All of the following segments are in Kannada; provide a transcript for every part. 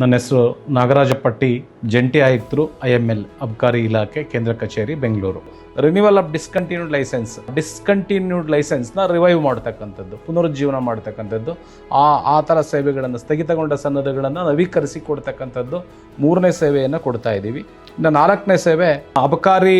ನನ್ನ ಹೆಸರು ನಾಗರಾಜಪಟ್ಟಿ ಜಂಟಿ ಆಯುಕ್ತರು ಐ ಎಂ ಎಲ್ ಅಬ್ಕಾರಿ ಇಲಾಖೆ ಕೇಂದ್ರ ಕಚೇರಿ Bengaluru. Renewal of discontinued licence discontinued ಲೈಸೆನ್ಸ್ನ revive ಮಾಡ್ತಕ್ಕಂಥದ್ದು, ಪುನರುಜ್ಜೀವನ ಮಾಡ್ತಕ್ಕಂಥದ್ದು. ಆ ಆ ಥರ ಸೇವೆಗಳನ್ನು, ಸ್ಥಗಿತಗೊಂಡ ಸನ್ನದ್ಧಗಳನ್ನು ನವೀಕರಿಸಿ ಕೊಡ್ತಕ್ಕಂಥದ್ದು ಮೂರನೇ ಸೇವೆಯನ್ನು ಕೊಡ್ತಾ ಇದ್ದೀವಿ. ಇನ್ನು ನಾಲ್ಕನೇ ಸೇವೆ, ಅಬಕಾರಿ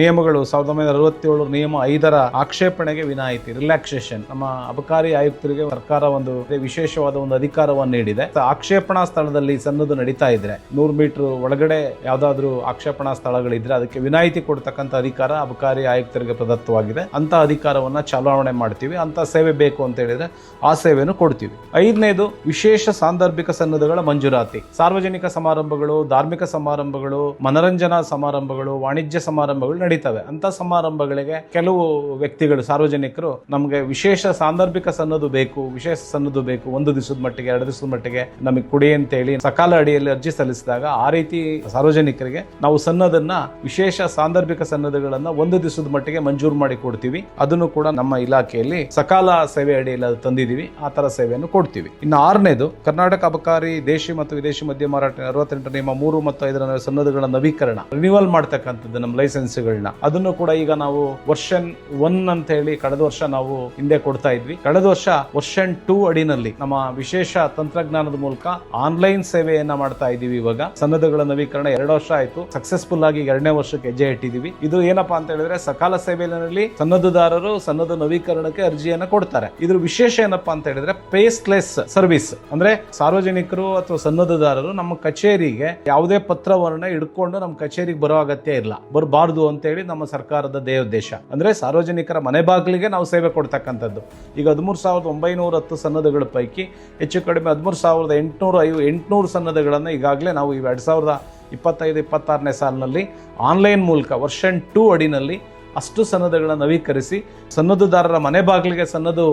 ನಿಯಮಗಳು, ಸಾವಿರದ ಒಂಬೈನೂರ ಅರವತ್ತೇಳು ನಿಯಮ ಐದರ ಆಕ್ಷೇಪಣೆಗೆ ವಿನಾಯಿತಿ ರಿಲ್ಯಾಕ್ಸೇಷನ್ ನಮ್ಮ ಅಬಕಾರಿ ಆಯುಕ್ತರಿಗೆ ಸರ್ಕಾರ ಒಂದು ವಿಶೇಷವಾದ ಒಂದು ಅಧಿಕಾರವನ್ನು ನೀಡಿದೆ. ಆಕ್ಷೇಪಣಾ ಸ್ಥಳದಲ್ಲಿ ಸನ್ನದು ನಡೀತಾ ಇದ್ರೆ, ನೂರು ಮೀಟರ್ ಒಳಗಡೆ ಯಾವ್ದಾದ್ರು ಆಕ್ಷೇಪಣಾ ಸ್ಥಳಗಳಿದ್ರೆ ಅದಕ್ಕೆ ವಿನಾಯಿತಿ ಕೊಡ್ತಕ್ಕಂಥ ಅಧಿಕಾರ ಅಬಕಾರಿ ಆಯುಕ್ತರಿಗೆ ಪ್ರದತ್ತವಾಗಿದೆ. ಅಂತ ಅಧಿಕಾರವನ್ನ ಚಲಾವಣೆ ಮಾಡ್ತೀವಿ. ಅಂತ ಸೇವೆ ಬೇಕು ಅಂತ ಹೇಳಿದ್ರೆ ಆ ಸೇವೆಯನ್ನು ಕೊಡ್ತೀವಿ. ಐದನೇದು ವಿಶೇಷ ಸಾಂದರ್ಭಿಕ ಸನ್ನದಗಳ ಮಂಜೂರಾತಿ. ಸಾರ್ವಜನಿಕ ಸಮಾರಂಭಗಳು, ಧಾರ್ಮಿಕ ಸಮಾರಂಭಗಳು, ಮನರಂಜನಾ ಸಮಾರಂಭಗಳು, ವಾಣಿಜ್ಯ ಸಮಾರಂಭಗಳು ನಡೀತವೆ. ಅಂತ ಸಮಾರಂಭಗಳಿಗೆ ಕೆಲವು ವ್ಯಕ್ತಿಗಳು, ಸಾರ್ವಜನಿಕರು ನಮಗೆ ವಿಶೇಷ ಸಾಂದರ್ಭಿಕ ಸನ್ನದು ಬೇಕು, ವಿಶೇಷ ಸನ್ನದು ಬೇಕು, ಒಂದು ದಿವಸದ ಮಟ್ಟಿಗೆ, ಎರಡು ದಿವಸದ ಮಟ್ಟಿಗೆ ನಮಗೆ ಕೊಡಿ ಅಂತ ಹೇಳಿ ಸಕಾಲ ಅಡಿಯಲ್ಲಿ ಅರ್ಜಿ ಸಲ್ಲಿಸಿದಾಗ ಆ ರೀತಿ ಸಾರ್ವಜನಿಕರಿಗೆ ನಾವು ಸನ್ನದನ್ನ ವಿಶೇಷ ಸಾಂದರ್ಭಿಕ ಸನ್ನದಗಳನ್ನ ಒಂದು ದಿವಸದ ಮಟ್ಟಿಗೆ ಮಂಜೂರು ಮಾಡಿ ಕೊಡ್ತೀವಿ. ಅದನ್ನು ಕೂಡ ನಮ್ಮ ಇಲಾಖೆಯಲ್ಲಿ ಸಕಾಲ ಸೇವೆ ಅಡಿಯಲ್ಲಿ ಅದು ತಂದಿದ್ದೀವಿ. ಆ ತರ ಸೇವೆಯನ್ನು ಕೊಡ್ತೀವಿ. ಇನ್ನು ಆರನೇದು, ಕರ್ನಾಟಕ ಅಬಕಾರಿ ದೇಶಿ ಮತ್ತು ವಿದೇಶಿ ಮದ್ಯ ಮಾರಾಟ ಅರವತ್ತೆಂಟು ನಿಯಮ, ಮೂರು ಮತ್ತು ಐದರ ಸನ್ನದಗಳ ನವೀಕರಣ ರಿನಿವಲ್ ಮಾಡ್ತಕ್ಕಂಥದ್ದು ನಮ್ಮ ಲೈಸೆನ್ಸ್ಗಳನ್ನ ಅದನ್ನು ಕೂಡ ಈಗ ನಾವು ವರ್ಷನ್ ಒನ್ ಅಂತ ಹೇಳಿ ಕಳೆದ ವರ್ಷ ನಾವು ಹಿಂದೆ ಕೊಡ್ತಾ ಇದ್ವಿ. ಕಳೆದ ವರ್ಷ ವರ್ಷನ್ ಟೂ ಅಡಿನಲ್ಲಿ ನಮ್ಮ ವಿಶೇಷ ತಂತ್ರಜ್ಞಾನದ ಮೂಲಕ ಆನ್ಲೈನ್ ಸೇವೆಯನ್ನ ಮಾಡ್ತಾ ಇದೀವಿ ಇವಾಗ. ಸನ್ನದಗಳ ನವೀಕರಣ ಎರಡು ವರ್ಷ ಆಯ್ತು. ಸಕ್ಸಸ್ಫುಲ್ ಆಗಿ ಎರಡನೇ ವರ್ಷಕ್ಕೆ ಹೆಜ್ಜೆ ಇಟ್ಟಿದೀವಿ ಇದು ಏನಪ್ಪಾ ಅಂತ ಹೇಳಿದ್ರೆ ಸಕಾಲ ಸೇವೆಯಲ್ಲಿ ಸನ್ನದ್ಧದಾರರು ಸನ್ನದ ನವೀಕರಣಕ್ಕೆ ಅರ್ಜಿಯನ್ನ ಕೊಡ್ತಾರೆ. ಇದ್ರ ವಿಶೇಷ ಏನಪ್ಪಾ ಅಂತ ಹೇಳಿದ್ರೆ ಪೇಸ್ಲೆಸ್ ಸರ್ವಿಸ್ ಅಂದ್ರೆ ಸಾರ್ವಜನಿಕರು ಅಥವಾ ಸನ್ನದ್ಧದಾರರು ನಮ್ಮ ಕಚೇರಿಗೆ ಯಾವುದೇ ಪತ್ರವನ್ನ ಹಿಡ್ಕೊಂಡು ನಮ್ಮ ಕಚೇರಿಗೆ ಬರೋ ಅಗತ್ಯ ಇಲ್ಲ. ಬರಬಾರ್ದು ಅಂತ ಹೇಳಿ ನಮ್ಮ ಸರ್ಕಾರದ ದೇವೋದ್ದೇಶ ಅಂದ್ರೆ ಸಾರ್ವಜನಿಕರ ಮನೆ ಬಾಗಿಲಿಗೆ ನಾವು ಸೇವೆ ಕೊಡ್ತಕ್ಕಂಥದ್ದು. ಈಗ ಹದಿಮೂರು ಸಾವಿರದ ಒಂಬೈನೂರ ಹತ್ತು ಸನ್ನದಗಳ ಪೈಕಿ ಹೆಚ್ಚು ಕಡಿಮೆ ಹದಿಮೂರು ಸಾವಿರದ ಎಂಟುನೂರ ಐವ ಎಂಟುನೂರು ಸನ್ನದಗಳನ್ನು ಈಗಾಗಲೇ ನಾವು ಎರಡು ಸಾವಿರದ ಇಪ್ಪತ್ತೈದು, ಇಪ್ಪತ್ತಾರನೇ ಸಾಲಿನಲ್ಲಿ ಆನ್ಲೈನ್ ಮೂಲಕ ವರ್ಷನ್ ಟೂ ಅಡಿನಲ್ಲಿ ಅಷ್ಟು ಸನ್ನದಗಳನ್ನು ನವೀಕರಿಸಿ ಸನ್ನದ್ಧದಾರರ ಮನೆ ಬಾಗಿಲಿಗೆ ಸನ್ನದು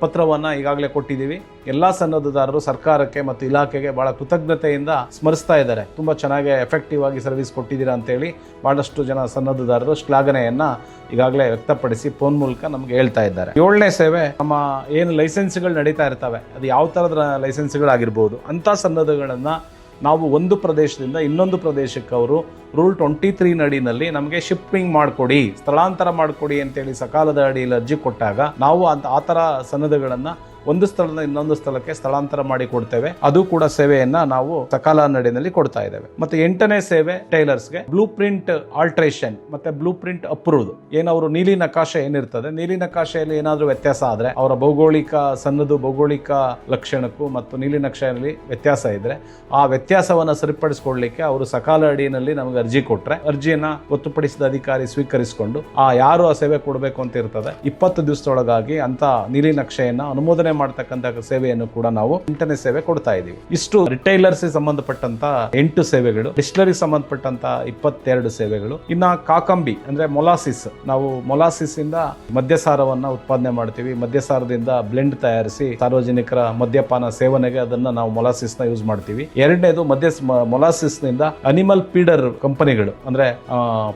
ಪತ್ರವನ್ನು ಈಗಾಗಲೇ ಕೊಟ್ಟಿದ್ದೀವಿ. ಎಲ್ಲ ಸನ್ನದ್ಧದಾರರು ಸರ್ಕಾರಕ್ಕೆ ಮತ್ತು ಇಲಾಖೆಗೆ ಭಾಳ ಕೃತಜ್ಞತೆಯಿಂದ ಸ್ಮರಿಸ್ತಾ ಇದ್ದಾರೆ. ತುಂಬ ಚೆನ್ನಾಗಿ ಎಫೆಕ್ಟಿವ್ ಆಗಿ ಸರ್ವಿಸ್ ಕೊಟ್ಟಿದ್ದೀರಾ ಅಂತೇಳಿ ಭಾಳಷ್ಟು ಜನ ಸನ್ನದ್ಧದಾರರು ಶ್ಲಾಘನೆಯನ್ನು ಈಗಾಗಲೇ ವ್ಯಕ್ತಪಡಿಸಿ ಫೋನ್ ಮೂಲಕ ನಮ್ಗೆ ಹೇಳ್ತಾ ಇದ್ದಾರೆ. ಏಳನೇ ಸೇವೆ ನಮ್ಮ ಏನು ಲೈಸೆನ್ಸ್ಗಳು ನಡೀತಾ ಇರ್ತವೆ. ಅದು ಯಾವ ಥರದ ಲೈಸೆನ್ಸ್ಗಳಾಗಿರ್ಬೋದು ಅಂಥ ಸನ್ನದುಗಳನ್ನು ನಾವು ಒಂದು ಪ್ರದೇಶದಿಂದ ಇನ್ನೊಂದು ಪ್ರದೇಶಕ್ಕೆ ಅವರು ರೂಲ್ ಟ್ವೆಂಟಿ ತ್ರೀ ನಡಿನಲ್ಲಿ ನಮಗೆ ಶಿಪ್ಪಿಂಗ್ ಮಾಡಿಕೊಡಿ, ಸ್ಥಳಾಂತರ ಮಾಡಿಕೊಡಿ ಅಂತೇಳಿ ಸಕಾಲದ ಅಡಿಯಲ್ಲಿ ಅರ್ಜಿ ಕೊಟ್ಟಾಗ ನಾವು ಆ ಥರ ಸನ್ನದಗಳನ್ನು ಒಂದು ಸ್ಥಳದಿಂದ ಇನ್ನೊಂದು ಸ್ಥಳಕ್ಕೆ ಸ್ಥಳಾಂತರ ಮಾಡಿ ಕೊಡ್ತೇವೆ. ಅದು ಕೂಡ ಸೇವೆಯನ್ನ ನಾವು ಸಕಾಲ ನಡಿನಲ್ಲಿ ಕೊಡ್ತಾ ಇದ್ದೇವೆ. ಮತ್ತೆ ಎಂಟನೇ ಸೇವೆ ಟೈಲರ್ಸ್ಗೆ ಬ್ಲೂ ಪ್ರಿಂಟ್ ಆಲ್ಟ್ರೇಷನ್, ಮತ್ತೆ ಬ್ಲೂ ಪ್ರಿಂಟ್ ಏನು ಏನವರು ನೀಲಿ ನಕಾಶೆ ಏನಿರ್ತದೆ ನೀಲಿ ನಕಾಶೆಯಲ್ಲಿ ಏನಾದರೂ ವ್ಯತ್ಯಾಸ ಆದ್ರೆ, ಅವರ ಭೌಗೋಳಿಕ ಸನ್ನದು ಭೌಗೋಳಿಕ ಲಕ್ಷಣಕ್ಕೂ ಮತ್ತು ನೀಲಿ ನಕ್ಷೆಯಲ್ಲಿ ವ್ಯತ್ಯಾಸ ಇದ್ರೆ, ಆ ವ್ಯತ್ಯಾಸವನ್ನ ಸರಿಪಡಿಸಿಕೊಳ್ಳಲಿಕ್ಕೆ ಅವರು ಸಕಾಲ ಅಡಿಯಲ್ಲಿ ನಮಗೆ ಅರ್ಜಿ ಕೊಟ್ರೆ, ಅರ್ಜಿಯನ್ನ ಗೊತ್ತುಪಡಿಸಿದ ಅಧಿಕಾರಿ ಸ್ವೀಕರಿಸಿಕೊಂಡು, ಆ ಯಾರು ಆ ಸೇವೆ ಕೊಡಬೇಕು ಅಂತ ಇರ್ತದೆ, ಇಪ್ಪತ್ತು ದಿವಸದೊಳಗಾಗಿ ಅಂತ ನೀಲಿ ನಕ್ಷೆಯನ್ನ ಅನುಮೋದನೆ ಮಾಡ್ತಕ್ಕಂಥ ಸೇವೆಯನ್ನು ಕೂಡ ನಾವು ಎಂಟನೇ ಸೇವೆ ಕೊಡ್ತಾ ಇದೀವಿ ಇಷ್ಟು ರಿಟೈಲರ್ಸ್ ಸಂಬಂಧಪಟ್ಟಂತ ಎಂಟು ಸೇವೆಗಳು ಡಿಸ್ಟಿಲರಿ ಸಂಬಂಧಪಟ್ಟಂತ ಇಪ್ಪತ್ತೆರಡು ಸೇವೆಗಳು, ಇನ್ನ ಕಾಕಂಬಿ ಅಂದ್ರೆ ಮೊಲಾಸಿಸ್. ನಾವು ಮೊಲಾಸಿಸ್ ಇಂದ ಮದ್ಯಸಾರವನ್ನ ಉತ್ಪಾದನೆ ಮಾಡ್ತೀವಿ. ಮದ್ಯಸಾರದಿಂದ ಬ್ಲೆಂಡ್ ತಯಾರಿಸಿ ಸಾರ್ವಜನಿಕರ ಮದ್ಯಪಾನ ಸೇವನೆಗೆ ಅದನ್ನ ನಾವು ಮೊಲಾಸಿಸ್ನ ಯೂಸ್ ಮಾಡ್ತೀವಿ. ಎರಡನೇದು ಮದ್ಯ ಮೊಲಾಸಿಸ್ನಿಂದ ಅನಿಮಲ್ ಪೀಡರ್ ಕಂಪನಿಗಳು ಅಂದ್ರೆ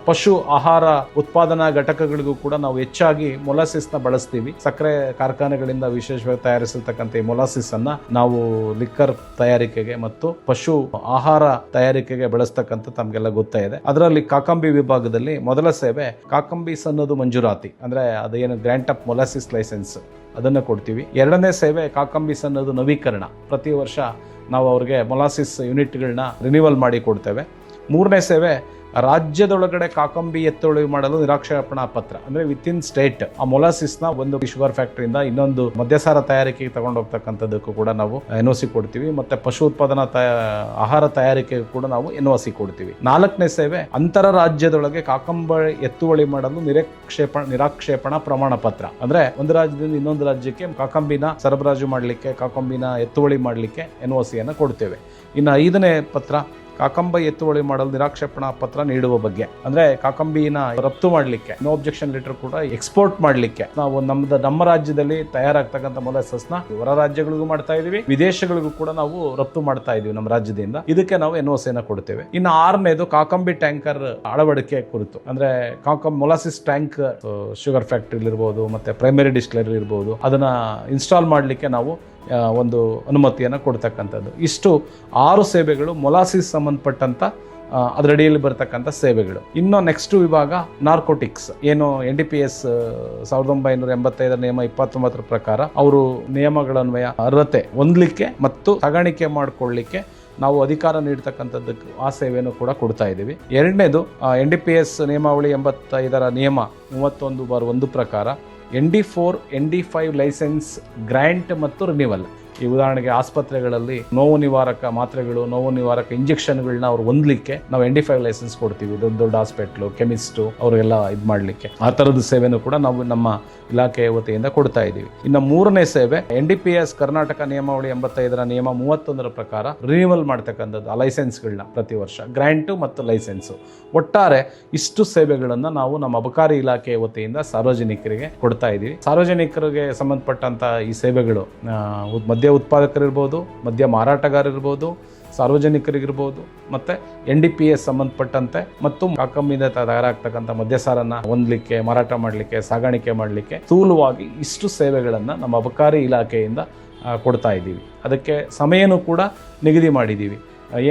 ಪಶು ಆಹಾರ ಉತ್ಪಾದನಾ ಘಟಕಗಳಿಗೂ ಕೂಡ ನಾವು ಹೆಚ್ಚಾಗಿ ಮೊಲಾಸಿಸ್ನ ಬಳಸ್ತೀವಿ. ಸಕ್ಕರೆ ಕಾರ್ಖಾನೆಗಳಿಂದ ವಿಶೇಷವಾಗಿ ತಯಾರಿಸಿರ್ತಕ್ಕಂಥ ಈ ಮೊಲಾಸಿಸ್ ಅನ್ನ ನಾವು ಲಿಕ್ಕರ್ ತಯಾರಿಕೆಗೆ ಮತ್ತು ಪಶು ಆಹಾರ ತಯಾರಿಕೆಗೆ ಬಳಸ್ತಕ್ಕಂಥ ತಮಗೆಲ್ಲ ಗೊತ್ತೇ ಇದೆ. ಅದರಲ್ಲಿ ಕಾಕಂಬಿ ವಿಭಾಗದಲ್ಲಿ ಮೊದಲ ಸೇವೆ ಕಾಕಂಬಿ ಅನ್ನೋದು ಮಂಜೂರಾತಿ, ಅಂದ್ರೆ ಅದೇನು ಗ್ರ್ಯಾಂಟ್ ಆಫ್ ಮೊಲಾಸಿಸ್ ಲೈಸೆನ್ಸ್ ಅದನ್ನು ಕೊಡ್ತೀವಿ. ಎರಡನೇ ಸೇವೆ ಕಾಕಂಬಿ ಅನ್ನೋದು ನವೀಕರಣ, ಪ್ರತಿ ವರ್ಷ ನಾವು ಅವ್ರಿಗೆ ಮೊಲಾಸಿಸ್ ಯೂನಿಟ್ಗಳನ್ನ ರಿನಿವಲ್ ಮಾಡಿ ಕೊಡ್ತೇವೆ. ಮೂರನೇ ಸೇವೆ ರಾಜ್ಯದೊಳಗಡೆ ಕಾಕಂಬಿ ಎತ್ತುವಳಿ ಮಾಡಲು ನಿರಾಕ್ಷೇಪಣಾ ಪತ್ರ, ಅಂದ್ರೆ ವಿತ್ ಇನ್ ಸ್ಟೇಟ್ ಆ ಮೊಲಾಸಿಸ್ನ ಒಂದು ಶುಗರ್ ಫ್ಯಾಕ್ಟರಿಯಿಂದ ಇನ್ನೊಂದು ಮದ್ಯಸಾರ ತಯಾರಿಕೆಗೆ ತಗೊಂಡು ಹೋಗ್ತಕ್ಕಂಥದ್ದಕ್ಕೂ ಕೂಡ ನಾವು ಎನ್ ಸಿ ಕೊಡ್ತೀವಿ. ಮತ್ತೆ ಪಶು ಉತ್ಪಾದನಾ ಆಹಾರ ತಯಾರಿಕೆಗೂ ಕೂಡ ನಾವು ಎನ್ ಸಿ ಕೊಡ್ತೀವಿ. ನಾಲ್ಕನೇ ಸೇವೆ ಅಂತರ ರಾಜ್ಯದೊಳಗೆ ಕಾಕಂಬ ಎತ್ತುವಳಿ ಮಾಡಲು ನಿರೀಕ್ಷೇಪ, ನಿರಾಕ್ಷೇಪಣಾ ಪ್ರಮಾಣ ಪತ್ರ. ಅಂದ್ರೆ ಒಂದು ರಾಜ್ಯದಿಂದ ಇನ್ನೊಂದು ರಾಜ್ಯಕ್ಕೆ ಕಾಕಂಬಿನ ಸರಬರಾಜು ಮಾಡಲಿಕ್ಕೆ, ಕಾಕಂಬಿನ ಎತ್ತುವಳಿ ಮಾಡಲಿಕ್ಕೆ ಎನ್ ಕೊಡ್ತೇವೆ. ಇನ್ನು ಐದನೇ ಪತ್ರ ಕಾಕಂಬ ಎತ್ತುವಳಿ ಮಾಡಲು ನಿರಾಕ್ಷೇಪಣಾ ಪತ್ರ ನೀಡುವ ಬಗ್ಗೆ. ಅಂದ್ರೆ ಕಾಕಂಬಿನ ರಫ್ತು ಮಾಡಲಿಕ್ಕೆ ನೋ ಅಬ್ಜೆಕ್ಷನ್ ಲೆಟರ್ ಕೂಡ ಎಕ್ಸ್ಪೋರ್ಟ್ ಮಾಡಲಿಕ್ಕೆ. ನಾವು ನಮ್ದು, ನಮ್ಮ ರಾಜ್ಯದಲ್ಲಿ ತಯಾರಾಗ್ತಕ್ಕಂಥ ಮೊಲಸಸ್ನ ಹೊರ ರಾಜ್ಯಗಳಿಗೂ ಮಾಡ್ತಾ ಇದೀವಿ, ವಿದೇಶಗಳಿಗೂ ಕೂಡ ನಾವು ರಫ್ತು ಮಾಡ್ತಾ ಇದೀವಿ ನಮ್ಮ ರಾಜ್ಯದಿಂದ. ಇದಕ್ಕೆ ನಾವು ಎನ್ನ ಕೊಡ್ತೇವೆ. ಇನ್ನು ಆರನೇದು ಕಾಕಂಬಿ ಟ್ಯಾಂಕರ್ ಅಳವಡಿಕೆ ಕುರಿತು. ಅಂದ್ರೆ ಕಾಕಂಬ್ ಮೊಲಾಸಿಸ್ ಟ್ಯಾಂಕ್ ಶುಗರ್ ಫ್ಯಾಕ್ಟ್ರಿಲಿರ್ಬೋದು ಮತ್ತೆ ಪ್ರೈಮರಿ ಡಿಸ್ಟಿಲರಿ ಇರ್ಬೋದು, ಅದನ್ನ ಇನ್ಸ್ಟಾಲ್ ಮಾಡಲಿಕ್ಕೆ ನಾವು ಒಂದು ಅನುಮತಿಯನ್ನು ಕೊಡ್ತಕ್ಕಂಥದ್ದು. ಇಷ್ಟು ಆರು ಸೇವೆಗಳು ಮೊಲಾಸಿಸ್ ಸಂಬಂಧಪಟ್ಟಂಥ ಅದರಡಿಯಲ್ಲಿ ಬರ್ತಕ್ಕಂಥ ಸೇವೆಗಳು. ಇನ್ನು ನೆಕ್ಸ್ಟ್ ವಿಭಾಗ ನಾರ್ಕೋಟಿಕ್ಸ್ ಏನು ಎನ್ ಡಿ ಪಿ ಎಸ್ ಸಾವಿರದ ಒಂಬೈನೂರ ಎಂಬತ್ತೈದರ ನಿಯಮ ಇಪ್ಪತ್ತೊಂಬತ್ತರ ಪ್ರಕಾರ ಅವರು ನಿಯಮಗಳನ್ವಯ, ಅರ್ಹತೆ ಹೊಂದಲಿಕ್ಕೆ ಮತ್ತು ಸಾಗಾಣಿಕೆ ಮಾಡಿಕೊಳ್ಳಿಕ್ಕೆ ನಾವು ಅಧಿಕಾರ ನೀಡ್ತಕ್ಕಂಥದ್ದಕ್ಕೆ ಆ ಸೇವೆಯನ್ನು ಕೂಡ ಕೊಡ್ತಾ ಇದ್ದೀವಿ. ಎರಡನೇದು ಎನ್ ಡಿ ಪಿ ಎಸ್ ನಿಯಮಾವಳಿ ಎಂಬತ್ತೈದರ ನಿಯಮ ಮೂವತ್ತೊಂದು ಬಾರ್ ಒಂದು ಪ್ರಕಾರ N D four N D five licence grant ಮತ್ತು ರಿನಿವಲ್ ಈ ಉದಾಹರಣೆಗೆ ಆಸ್ಪತ್ರೆಗಳಲ್ಲಿ ನೋವು ನಿವಾರಕ ಮಾತ್ರೆಗಳು, ನೋವು ನಿವಾರಕ ಇಂಜೆಕ್ಷನ್ಗಳನ್ನ ಅವ್ರು ಹೊಂದಲಿಕ್ಕೆ ನಾವು ಎಂಡಿಫೈ ಲೈಸೆನ್ಸ್ ಕೊಡ್ತೀವಿ. ದೊಡ್ಡ ದೊಡ್ಡ ಹಾಸ್ಪಿಟ್ಲು ಕೆಮಿಸ್ಟ್ ಅವರೆಲ್ಲ ಇದು ಮಾಡಲಿಕ್ಕೆ. ಆ ಥರದ ಸೇವೆನೂ ಕೂಡ ನಾವು ನಮ್ಮ ಇಲಾಖೆಯ ವತಿಯಿಂದ ಕೊಡ್ತಾ ಇದ್ದೀವಿ. ಇನ್ನು ಮೂರನೇ ಸೇವೆ N D P S Karnataka ನಿಯಮಾವಳಿ ಎಂಬತ್ತೈದರ ನಿಯಮ ಮೂವತ್ತೊಂದರ ಪ್ರಕಾರ ರಿನ್ಯೂವಲ್ ಮಾಡ್ತಕ್ಕಂಥದ್ದು, ಆ ಲೈಸೆನ್ಸ್ಗಳನ್ನ ಪ್ರತಿ ವರ್ಷ. ಗ್ರ್ಯಾಂಟು ಮತ್ತು ಲೈಸೆನ್ಸು ಒಟ್ಟಾರೆ ಇಷ್ಟು ಸೇವೆಗಳನ್ನು ನಾವು ನಮ್ಮ ಅಬಕಾರಿ ಇಲಾಖೆಯ ವತಿಯಿಂದ ಸಾರ್ವಜನಿಕರಿಗೆ ಕೊಡ್ತಾ ಇದ್ದೀವಿ. ಸಾರ್ವಜನಿಕರಿಗೆ ಸಂಬಂಧಪಟ್ಟಂಥ ಈ ಸೇವೆಗಳು ಉತ್- ಮದ್ಯ ಉತ್ಪಾದಕರಿರ್ಬೋದು, ಮದ್ಯ ಮಾರಾಟಗಾರರಿರ್ಬೋದು, ಸಾರ್ವಜನಿಕರಿಗಿರ್ಬೋದು, ಮತ್ತು ಎನ್ ಡಿ ಪಿ ಎಸ್ ಸಂಬಂಧಪಟ್ಟಂತೆ ಮತ್ತು ಕಾಕಮ್ಮಿಂದ ತಯಾರಾಗ್ತಕ್ಕಂಥ ಮದ್ಯಸಾರನ್ನು ಹೊಂದಲಿಕ್ಕೆ, ಮಾರಾಟ ಮಾಡಲಿಕ್ಕೆ, ಸಾಗಾಣಿಕೆ ಮಾಡಲಿಕ್ಕೆ ಸ್ಥೂಲವಾಗಿ ಇಷ್ಟು ಸೇವೆಗಳನ್ನು ನಮ್ಮ ಅಬಕಾರಿ ಇಲಾಖೆಯಿಂದ ಕೊಡ್ತಾ ಇದ್ದೀವಿ. ಅದಕ್ಕೆ ಸಮಯನೂ ಕೂಡ ನಿಗದಿ ಮಾಡಿದ್ದೀವಿ.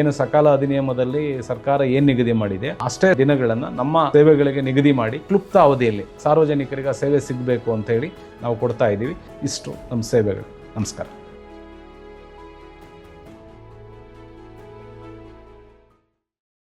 ಏನು ಸಕಾಲ ಅಧಿನಿಯಮದಲ್ಲಿ ಸರ್ಕಾರ ಏನು ನಿಗದಿ ಮಾಡಿದೆ, ಅಷ್ಟೇ ದಿನಗಳನ್ನು ನಮ್ಮ ಸೇವೆಗಳಿಗೆ ನಿಗದಿ ಮಾಡಿ ಕ್ಲುಪ್ತ ಅವಧಿಯಲ್ಲಿ ಸಾರ್ವಜನಿಕರಿಗೆ ಸೇವೆ ಸಿಗಬೇಕು ಅಂತ ಹೇಳಿ ನಾವು ಕೊಡ್ತಾ ಇದ್ದೀವಿ. ಇಷ್ಟು ನಮ್ಮ ಸೇವೆಗಳು. ನಮಸ್ಕಾರ.